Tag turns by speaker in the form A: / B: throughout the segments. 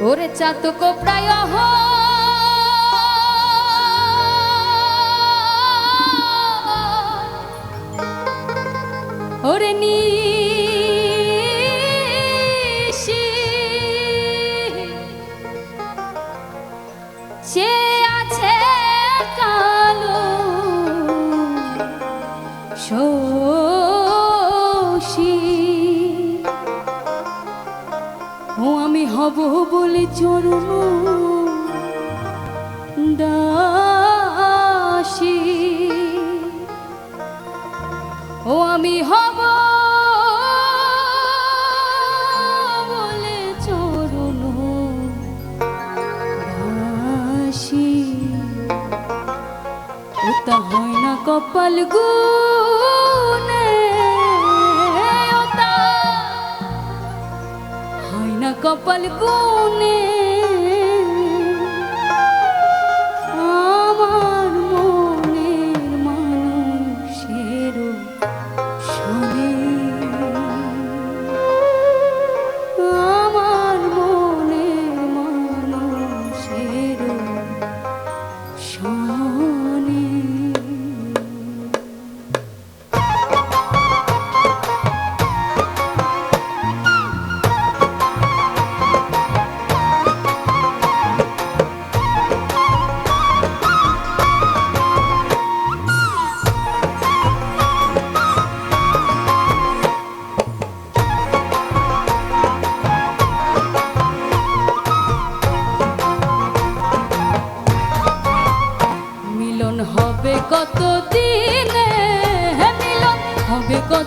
A: ওরে চাতক প্রায় ওরে নি Oh. আছে হব বলে চরণ দাসি। ও আমি হব বলে হয় না কপাল গো কপাল গুনে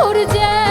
A: 모르지.